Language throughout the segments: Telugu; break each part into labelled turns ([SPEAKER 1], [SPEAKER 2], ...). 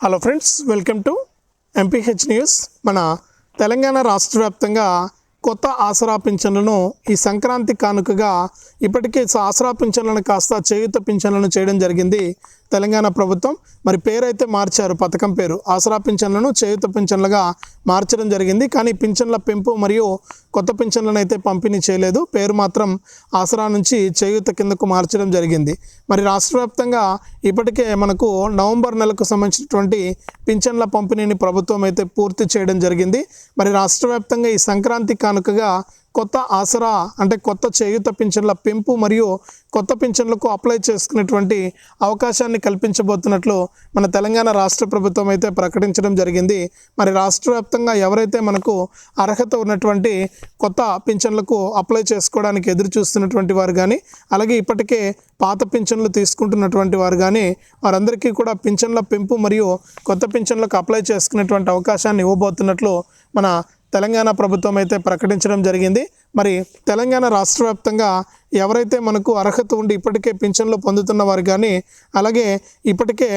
[SPEAKER 1] Hello friends welcome to MPH news మన తెలంగాణ రాష్ట్ర వ్యాప్తంగా కొత్త ఆసరా పింఛన్లను ఈ సంక్రాంతి కానుకగా ఇప్పటికే ఆసరా పింఛన్లను కాస్త చేయుత పింఛన్లను చేయడం జరిగింది. తెలంగాణ ప్రభుత్వం మరి పేరైతే మార్చారు పథకం పేరు. ఆసరా పింఛన్లను చేయుత పింఛన్లుగా మార్చడం జరిగింది. కానీ పింఛన్ల పెంపు మరియు కొత్త పింఛన్లను అయితే పంపిణీ చేయలేదు. పేరు మాత్రం ఆసరా నుంచి చేయూత కిందకు మార్చడం జరిగింది. మరి రాష్ట్ర వ్యాప్తంగా ఇప్పటికే మనకు నవంబర్ నెలకు సంబంధించినటువంటి పింఛన్ల పంపిణీని ప్రభుత్వం అయితే పూర్తి చేయడం జరిగింది. మరి రాష్ట్ర వ్యాప్తంగా ఈ సంక్రాంతి కానుకగా కొత్త ఆసరా అంటే కొత్త చేయూత పింఛన్ల పెంపు మరియు కొత్త పింఛన్లకు అప్లై చేసుకునేటువంటి అవకాశాన్ని కల్పించబోతున్నట్లు మన తెలంగాణ రాష్ట్ర ప్రభుత్వం అయితే ప్రకటించడం జరిగింది. మరి రాష్ట్ర వ్యాప్తంగా ఎవరైతే మనకు అర్హత ఉన్నటువంటి కొత్త పింఛన్లకు అప్లై చేసుకోవడానికి ఎదురు చూస్తున్నటువంటి వారు కానీ అలాగే ఇప్పటికే పాత పింఛన్లు తీసుకుంటున్నటువంటి వారు కానీ వారందరికీ కూడా పింఛన్ల పెంపు మరియు కొత్త పింఛన్లకు అప్లై చేసుకునేటువంటి అవకాశాన్ని ఇవ్వబోతున్నట్లు మన తెలంగాణ ప్రభుత్వం అయితే ప్రకటించడం జరిగింది. మరి తెలంగాణ రాష్ట్ర వ్యాప్తంగా ఎవరైతే మనకు అర్హత ఉండి ఇప్పటికే పింఛన్లు పొందుతున్న వారు కానీ అలాగే ఇప్పటికే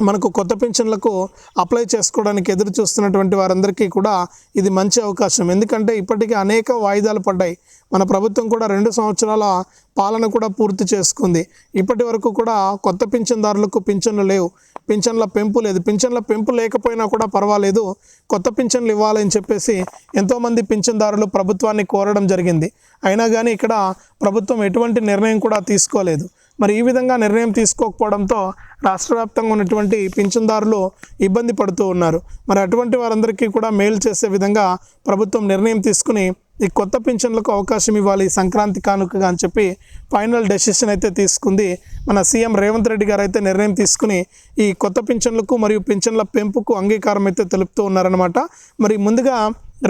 [SPEAKER 1] మనకు కొత్త పెన్షన్లకు అప్లై చేసుకోవడానికి ఎదురు చూస్తున్నటువంటి వారందరికీ కూడా ఇది మంచి అవకాశం. ఎందుకంటే ఇప్పటికీ అనేక వాయిదాలు పడ్డాయి. మన ప్రభుత్వం కూడా రెండు సంవత్సరాల పాలన కూడా పూర్తి చేసుకుంది. ఇప్పటి వరకు కూడా కొత్త పింఛన్దారులకు పింఛన్లు లేవు. పింఛన్ల పెంపు లేదు. పింఛన్ల పెంపు లేకపోయినా కూడా పర్వాలేదు. కొత్త పింఛన్లు ఇవ్వాలని చెప్పేసి ఎంతోమంది పింఛన్దారులు ప్రభుత్వాన్ని కోరడం జరిగింది. అయినా కానీ ఇక్కడ ప్రభుత్వం ఎటువంటి నిర్ణయం కూడా తీసుకోలేదు. మరి ఈ విధంగా నిర్ణయం తీసుకోకపోవడంతో రాష్ట్ర వ్యాప్తంగా ఉన్నటువంటి పింఛన్దారులు ఇబ్బంది పడుతూ ఉన్నారు. మరి అటువంటి వారందరికీ కూడా మేలు చేసే విధంగా ప్రభుత్వం నిర్ణయం తీసుకుని ఈ కొత్త పింఛన్లకు అవకాశం ఇవ్వాలి సంక్రాంతి కానుకగా అని చెప్పి ఫైనల్ డెసిషన్ అయితే తీసుకుంది. మన సీఎం రేవంత్ రెడ్డి గారు అయితే నిర్ణయం తీసుకుని ఈ కొత్త పింఛన్లకు మరియు పింఛన్ల పెంపుకు అంగీకారం అయితే తెలుపుతూ ఉన్నారనమాట మరి ముందుగా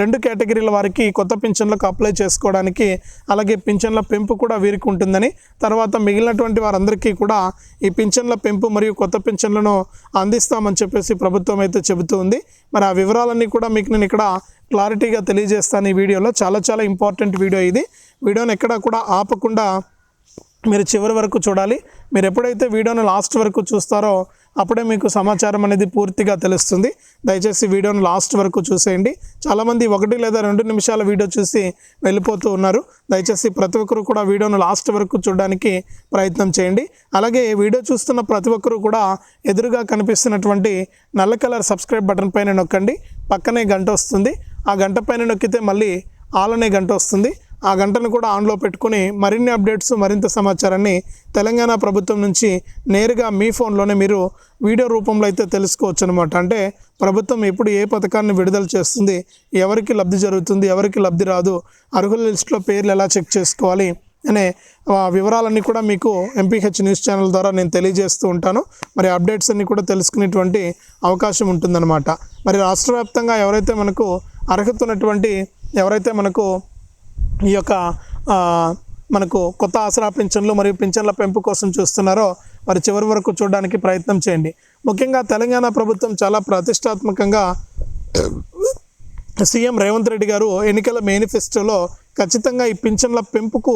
[SPEAKER 1] రెండు కేటగిరీల వారికి కొత్త పింఛన్లకు అప్లై చేసుకోవడానికి అలాగే పింఛన్ల పెంపు కూడా వీరికి ఉంటుందని తర్వాత మిగిలినటువంటి వారందరికీ కూడా ఈ పింఛన్ల పెంపు మరియు కొత్త పింఛన్లను అందిస్తామని చెప్పేసి ప్రభుత్వం అయితే చెబుతూ ఉంది. మరి ఆ వివరాలన్నీ కూడా మీకు నేను ఇక్కడ క్లారిటీగా తెలియజేస్తాను ఈ వీడియోలో. చాలా చాలా ఇంపార్టెంట్ వీడియో ఇది. వీడియోని ఎక్కడా కూడా ఆపకుండా మీరు చివరి వరకు చూడాలి. మీరు ఎప్పుడైతే వీడియోను లాస్ట్ వరకు చూస్తారో అప్పుడే మీకు సమాచారం అనేది పూర్తిగా తెలుస్తుంది. దయచేసి వీడియోను లాస్ట్ వరకు చూసేయండి. చాలామంది ఒకటి లేదా రెండు నిమిషాల వీడియో చూసి వెళ్ళిపోతూ ఉన్నారు. దయచేసి ప్రతి ఒక్కరు కూడా వీడియోను లాస్ట్ వరకు చూడడానికి ప్రయత్నం చేయండి. అలాగే వీడియో చూస్తున్న ప్రతి ఒక్కరు కూడా ఎదురుగా కనిపిస్తున్నటువంటి నల్ల కలర్ సబ్స్క్రైబ్ బటన్ పైన నొక్కండి. పక్కనే గంట వస్తుంది. ఆ గంట పైన నొక్కితే మళ్ళీ ఆల్ అనే గంట వస్తుంది. ఆ గంటను కూడా ఆన్లో పెట్టుకుని మరిన్ని అప్డేట్స్ మరింత సమాచారాన్ని తెలంగాణ ప్రభుత్వం నుంచి నేరుగా మీ ఫోన్లోనే మీరు వీడియో రూపంలో అయితే తెలుసుకోవచ్చు అనమాట అంటే ప్రభుత్వం ఎప్పుడు ఏ పథకాన్ని విడుదల చేస్తుంది ఎవరికి లబ్ధి జరుగుతుంది ఎవరికి లబ్ధి రాదు అర్హుల లిస్టులో పేర్లు ఎలా చెక్ చేసుకోవాలి అనే వివరాలన్నీ కూడా మీకు ఎంపీహెచ్ న్యూస్ ఛానల్ ద్వారా నేను తెలియజేస్తూ ఉంటాను. మరి అప్డేట్స్ అన్నీ కూడా తెలుసుకునేటువంటి అవకాశం ఉంటుందన్నమాట. మరి రాష్ట్ర వ్యాప్తంగా ఎవరైతే మనకు అర్హత ఉన్నటువంటి ఎవరైతే మనకు ఈ యొక్క మనకు కొత్త ఆసరా పింఛన్లు మరియు పింఛన్ల పెంపు కోసం చూస్తున్నారో మరి చివరి వరకు చూడడానికి ప్రయత్నం చేయండి. ముఖ్యంగా తెలంగాణ ప్రభుత్వం చాలా ప్రతిష్టాత్మకంగా సీఎం రేవంత్ రెడ్డి గారు ఎన్నికల మేనిఫెస్టోలో ఖచ్చితంగా ఈ పింఛన్ల పెంపుకు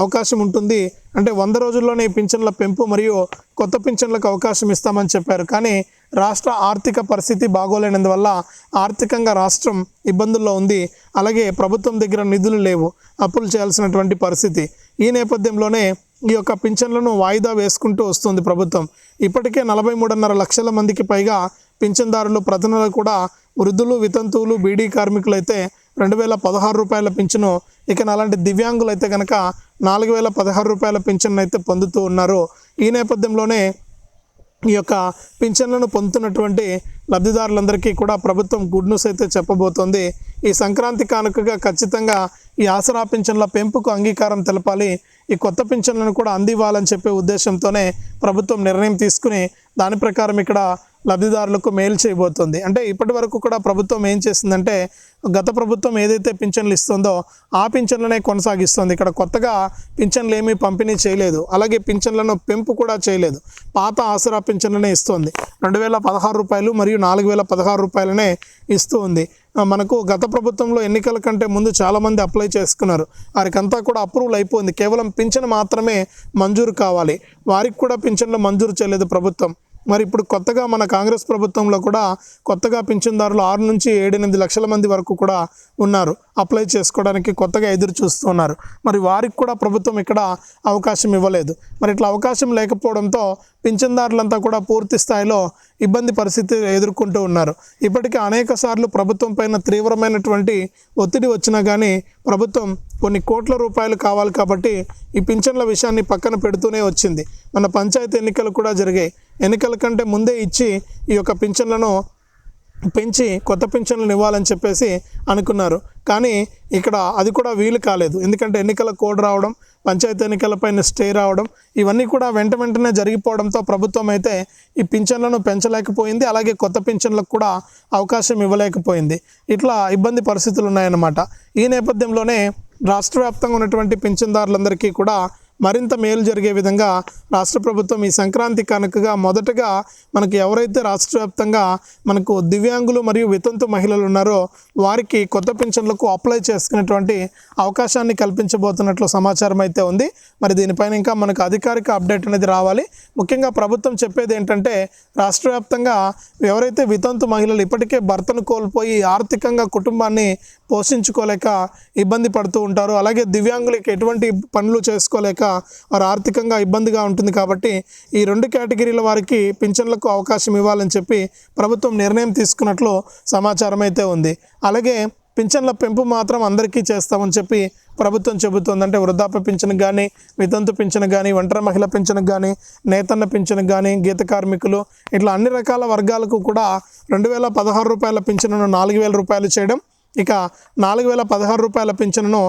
[SPEAKER 1] అవకాశం ఉంటుంది. అంటే వంద రోజుల్లోనే ఈ పింఛన్ల పెంపు మరియు కొత్త పింఛన్లకు అవకాశం ఇస్తామని చెప్పారు. కానీ రాష్ట్ర ఆర్థిక పరిస్థితి బాగోలేనందువల్ల ఆర్థికంగా రాష్ట్రం ఇబ్బందుల్లో ఉంది. అలాగే ప్రభుత్వం దగ్గర నిధులు లేవు. అప్పులు చేయాల్సినటువంటి పరిస్థితి. ఈ నేపథ్యంలోనే ఈ యొక్క పింఛన్లను వాయిదా వేసుకుంటూ వస్తుంది ప్రభుత్వం. ఇప్పటికే నలభై మూడున్నర లక్షల మందికి పైగా పింఛన్దారులు ప్రతి నెల కూడా వృద్ధులు వితంతువులు బీడీ కార్మికులు అయితే రెండు వేల పదహారు రూపాయల పింఛను ఇక అలాంటి దివ్యాంగులు అయితే కనుక నాలుగు వేల పదహారు రూపాయల పింఛన్ అయితే పొందుతూ ఉన్నారు. ఈ నేపథ్యంలోనే ఈ యొక్క పింఛన్లను పొందుతున్నటువంటి లబ్ధిదారులందరికీ కూడా ప్రభుత్వం గుడ్ న్యూస్ అయితే చెప్పబోతోంది. ఈ సంక్రాంతి కానుకగా ఖచ్చితంగా ఈ ఆసరా పింఛన్ల పెంపుకు అంగీకారం తెలపాలి. ఈ కొత్త పింఛన్లను కూడా అందివ్వాలని చెప్పే ఉద్దేశంతోనే ప్రభుత్వం నిర్ణయం తీసుకుని దాని ప్రకారం ఇక్కడ లబ్ధిదారులకు మేలు చేయబోతుంది. అంటే ఇప్పటి వరకు కూడా ప్రభుత్వం ఏం చేసిందంటే గత ప్రభుత్వం ఏదైతే పింఛన్లు ఇస్తుందో ఆ పింఛన్లనే కొనసాగిస్తుంది. ఇక్కడ కొత్తగా పింఛన్లు ఏమీ పంపిణీ చేయలేదు. అలాగే పింఛన్లను పెంపు కూడా చేయలేదు. పాత ఆసరా పింఛన్లనే ఇస్తుంది. రెండు వేల పదహారు రూపాయలు మరియు నాలుగు వేల పదహారు రూపాయలనే ఇస్తూ ఉంది మనకు గత ప్రభుత్వంలో ఎన్నికల కంటే ముందు చాలామంది అప్లై చేసుకున్నారు. వారికంతా కూడా అప్రూవల్ అయిపోయింది. కేవలం పింఛన్ మాత్రమే మంజూరు కావాలి. వారికి కూడా పింఛన్లు మంజూరు చేయలేదు ప్రభుత్వం. మరి ఇప్పుడు కొత్తగా మన కాంగ్రెస్ ప్రభుత్వంలో కూడా కొత్తగా పింఛన్దారులు ఆరు నుంచి ఏడెనిమిది లక్షల మంది వరకు కూడా ఉన్నారు. అప్లై చేసుకోవడానికి కొత్తగా ఎదురు చూస్తున్నారు మరి వారికి కూడా ప్రభుత్వం ఇక్కడ అవకాశం ఇవ్వలేదు. మరి ఇట్లా అవకాశం లేకపోవడంతో పింఛన్దారులంతా కూడా పూర్తి స్థాయిలో ఇబ్బంది పరిస్థితి ఎదుర్కొంటూ ఉన్నారు. ఇప్పటికే అనేక సార్లు ప్రభుత్వం పైన తీవ్రమైనటువంటి ఒత్తిడి వచ్చినా కానీ ప్రభుత్వం కొన్ని కోట్ల రూపాయలు కావాలి కాబట్టి ఈ పింఛన్ల విషయాన్ని పక్కన పెడుతూనే వచ్చింది. మన పంచాయతీ ఎన్నికలు కూడా జరిగాయి. ఎన్నికల కంటే ముందే ఇచ్చి ఈ యొక్క పింఛన్లను పెంచి కొత్త పింఛన్లను ఇవ్వాలని చెప్పేసి అనుకున్నారు. కానీ ఇక్కడ అది కూడా వీలు కాలేదు. ఎందుకంటే ఎన్నికల కోడ్ రావడం పంచాయతీ ఎన్నికలపైన స్టే రావడం ఇవన్నీ కూడా వెంట వెంటనే జరిగిపోవడంతో ప్రభుత్వం అయితే ఈ పింఛన్లను పెంచలేకపోయింది. అలాగే కొత్త పింఛన్లకు కూడా అవకాశం ఇవ్వలేకపోయింది. ఇట్లా ఇబ్బంది పరిస్థితులు ఉన్నాయన్నమాట. ఈ నేపథ్యంలోనే రాష్ట్ర వ్యాప్తంగా ఉన్నటువంటి పింఛన్దారులందరికీ కూడా మరింత మేలు జరిగే విధంగా రాష్ట్ర ప్రభుత్వం ఈ సంక్రాంతి కనుకగా మొదటగా మనకి ఎవరైతే రాష్ట్ర వ్యాప్తంగా మనకు దివ్యాంగులు మరియు వితంతు మహిళలు ఉన్నారో వారికి కొత్త పింఛన్లకు అప్లై చేసుకునేటువంటి అవకాశాన్ని కల్పించబోతున్నట్లు సమాచారం అయితే ఉంది. మరి దీనిపైన ఇంకా మనకు అధికారిక అప్డేట్ అనేది రావాలి. ముఖ్యంగా ప్రభుత్వం చెప్పేది ఏంటంటే రాష్ట్ర వ్యాప్తంగా ఎవరైతే వితంతు మహిళలు ఇప్పటికే భర్తను కోల్పోయి ఆర్థికంగా కుటుంబాన్ని పోషించుకోలేక ఇబ్బంది పడుతూ ఉంటారు. అలాగే దివ్యాంగులకి ఎటువంటి పనులు చేసుకోలేక వారు ఆర్థికంగా ఇబ్బందిగా ఉంటుంది కాబట్టి ఈ రెండు కేటగిరీల వారికి పింఛన్లకు అవకాశం ఇవ్వాలని చెప్పి ప్రభుత్వం నిర్ణయం తీసుకున్నట్లు సమాచారం అయితే ఉంది. అలాగే పింఛన్ల పెంపు మాత్రం అందరికీ చేస్తామని చెప్పి ప్రభుత్వం చెబుతుంది. అంటే వృద్ధాప్య పింఛను కానీ వితంతు పింఛను కానీ ఒంటరి మహిళ పింఛను కానీ నేతన్న పింఛను కానీ గీత కార్మికులు ఇట్లా అన్ని రకాల వర్గాలకు కూడా రెండు వేల పదహారు రూపాయల పింఛను నాలుగు వేల రూపాయలు చేయడం ఇక నాలుగు వేల పదహారు రూపాయల పింఛన్ను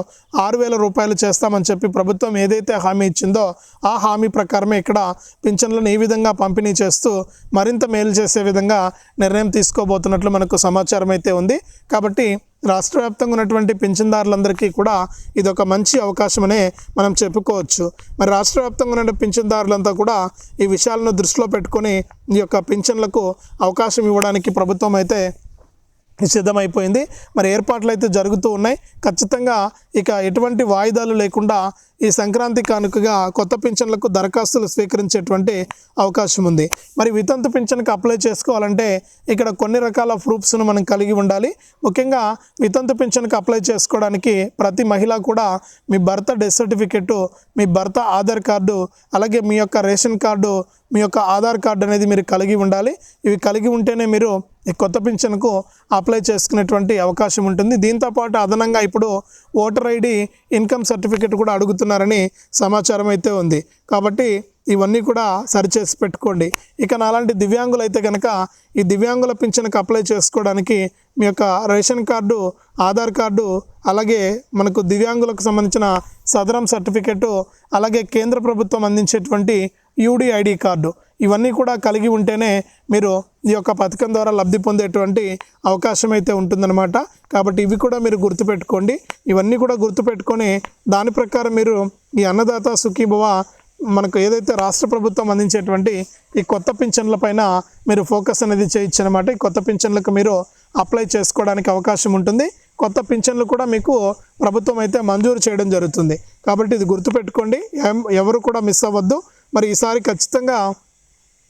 [SPEAKER 1] ఆరు వేల రూపాయలు చేస్తామని చెప్పి ప్రభుత్వం ఏదైతే హామీ ఇచ్చిందో ఆ హామీ ప్రకారమే ఇక్కడ పింఛన్లను ఈ విధంగా పంపిణీ చేస్తూ మరింత మేలు చేసే విధంగా నిర్ణయం తీసుకోబోతున్నట్లు మనకు సమాచారం అయితే ఉంది. కాబట్టి రాష్ట్ర వ్యాప్తంగా ఉన్నటువంటి పింఛన్దారులందరికీ కూడా ఇది ఒక మంచి అవకాశమనే మనం చెప్పుకోవచ్చు. మరి రాష్ట్ర వ్యాప్తంగా ఉన్న పింఛన్దారులంతా కూడా ఈ విషయాలను దృష్టిలో పెట్టుకొని ఈ యొక్క పింఛన్లకు అవకాశం ఇవ్వడానికి ప్రభుత్వం అయితే సిద్ధమైపోయింది మరి ఏర్పాట్లు అయితే జరుగుతూ ఉన్నాయి. ఖచ్చితంగా ఇక ఎటువంటి వాయిదాలు లేకుండా ఈ సంక్రాంతి కానుకగా కొత్త పింఛన్లకు దరఖాస్తులు స్వీకరించేటువంటి అవకాశం ఉంది. మరి వితంతు పింఛన్కి అప్లై చేసుకోవాలంటే ఇక్కడ కొన్ని రకాల ప్రూఫ్స్ను మనం కలిగి ఉండాలి. ముఖ్యంగా వితంతు పింఛన్కి అప్లై చేసుకోవడానికి ప్రతి మహిళ కూడా మీ భర్త డెత్ సర్టిఫికెట్ మీ భర్త ఆధార్ కార్డు అలాగే మీ యొక్క రేషన్ కార్డు మీ యొక్క ఆధార్ కార్డు అనేది మీరు కలిగి ఉండాలి. ఇవి కలిగి ఉంటేనే మీరు ఈ కొత్త పింఛన్కు అప్లై చేసుకునేటువంటి అవకాశం ఉంటుంది. దీంతోపాటు అదనంగా ఇప్పుడు ఓటర్ ఐడి ఇన్కమ్ సర్టిఫికెట్ కూడా అడుగుతున్నారని సమాచారం అయితే ఉంది. కాబట్టి ఇవన్నీ కూడా సరిచేసి పెట్టుకోండి. ఇక నాలాంటి దివ్యాంగులు అయితే కనుక ఈ దివ్యాంగుల పింఛన్కి అప్లై చేసుకోవడానికి మీ యొక్క రేషన్ కార్డు ఆధార్ కార్డు అలాగే మనకు దివ్యాంగులకు సంబంధించిన సదరం సర్టిఫికెట్ అలాగే కేంద్ర ప్రభుత్వం అందించేటువంటి యూడిఐడి కార్డు. ఇవన్నీ కూడా కలిగి ఉంటేనే మీరు ఈ యొక్క పథకం ద్వారా లబ్ధి పొందేటువంటి అవకాశం అయితే ఉంటుందన్నమాట. కాబట్టి ఇవి కూడా మీరు గుర్తుపెట్టుకోండి. ఇవన్నీ కూడా గుర్తుపెట్టుకొని దాని ప్రకారం మీరు ఈ అన్నదాత సుఖీభవ మనకు ఏదైతే రాష్ట్ర ప్రభుత్వం అందించేటువంటి ఈ కొత్త పింఛన్ల పైన మీరు ఫోకస్ అనేది చేయొచ్చు అనమాట ఈ కొత్త పింఛన్లకు మీరు అప్లై చేసుకోవడానికి అవకాశం ఉంటుంది. కొత్త పింఛన్లు కూడా మీకు ప్రభుత్వం అయితే మంజూరు చేయడం జరుగుతుంది. కాబట్టి ఇది గుర్తుపెట్టుకోండి. ఎం- ఎవరు కూడా మిస్ అవ్వద్దు. మరి ఈసారి ఖచ్చితంగా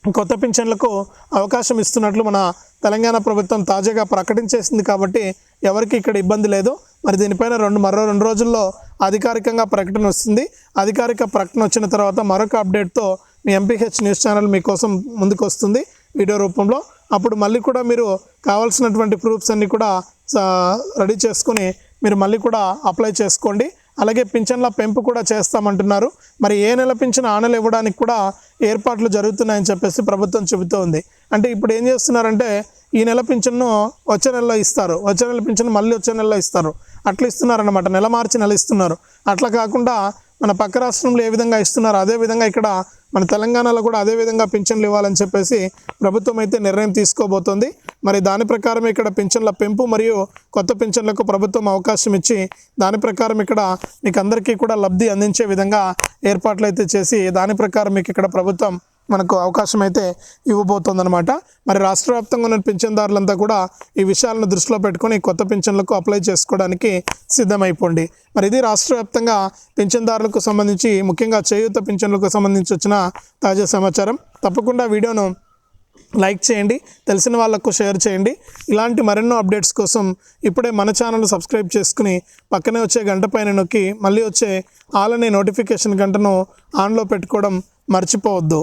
[SPEAKER 1] కొత్త పింఛన్లకు అవకాశం ఇస్తున్నట్లు మన తెలంగాణ ప్రభుత్వం తాజాగా ప్రకటించేసింది కాబట్టి ఎవరికి ఇక్కడ ఇబ్బంది లేదు. మరి దీనిపైన రెండు మరో రెండు రోజుల్లో అధికారికంగా ప్రకటన వస్తుంది. అధికారిక ప్రకటన వచ్చిన తర్వాత మరొక అప్డేట్తో మీ ఎంపీహెచ్ న్యూస్ ఛానల్ మీకోసం ముందుకు వస్తుంది వీడియో రూపంలో. అప్పుడు మళ్ళీ కూడా మీరు కావాల్సినటువంటి ప్రూఫ్స్ అన్నీ కూడా రెడీ చేసుకొని మీరు మళ్ళీ కూడా అప్లై చేసుకోండి. అలాగే పింఛన్ల పెంపు కూడా చేస్తామంటున్నారు. మరి ఏ నెల పింఛన్ ఆ నెల ఇవ్వడానికి కూడా ఏర్పాట్లు జరుగుతున్నాయని చెప్పేసి ప్రభుత్వం చెబుతోంది. అంటే ఇప్పుడు ఏం చేస్తున్నారంటే ఈ నెల పింఛన్ను వచ్చే నెలలో ఇస్తారు. వచ్చే నెల పింఛన్ మళ్ళీ వచ్చే నెలలో ఇస్తారు. అట్లా ఇస్తున్నారన్నమాట. నెల మార్చి నెల ఇస్తున్నారు. అట్లా కాకుండా మన పక్క రాష్ట్రంలో ఏ విధంగా ఇస్తున్నారు అదే విధంగా ఇక్కడ మన తెలంగాణలో కూడా అదే విధంగా పింఛన్లు ఇవ్వాలని చెప్పేసి ప్రభుత్వం అయితే నిర్ణయం తీసుకోబోతోంది. మరి దాని ప్రకారం ఇక్కడ పింఛన్ల పెంపు మరియు కొత్త పింఛన్లకు ప్రభుత్వం అవకాశం ఇచ్చి దాని ప్రకారం ఇక్కడ మీకు అందరికీ కూడా లబ్ధి అందించే విధంగా ఏర్పాట్లు అయితే చేసి దాని ప్రకారం మీకు ఇక్కడ ప్రభుత్వం మనకు అవకాశం అయితే ఇవ్వబోతోందనమాట మరి రాష్ట్ర వ్యాప్తంగా ఉన్న పింఛన్దారులంతా కూడా ఈ విషయాలను దృష్టిలో పెట్టుకొని కొత్త పింఛన్లకు అప్లై చేసుకోవడానికి సిద్ధమైపోండి. మరి ఇది రాష్ట్ర వ్యాప్తంగా పింఛన్దారులకు సంబంధించి ముఖ్యంగా చేయూత పింఛన్లకు సంబంధించి వచ్చిన తాజా సమాచారం. తప్పకుండా వీడియోను లైక్ చేయండి తెలిసిన వాళ్ళకు షేర్ చేయండి. ఇలాంటి మరెన్నో అప్డేట్స్ కోసం ఇప్పుడే మన ఛానల్ సబ్స్క్రైబ్ చేసుకుని పక్కనే వచ్చే గంట పైన నొక్కి మళ్ళీ వచ్చే ఆల్ అనే నోటిఫికేషన్ గంటను ఆన్లో పెట్టుకోవడం మర్చిపోవద్దు.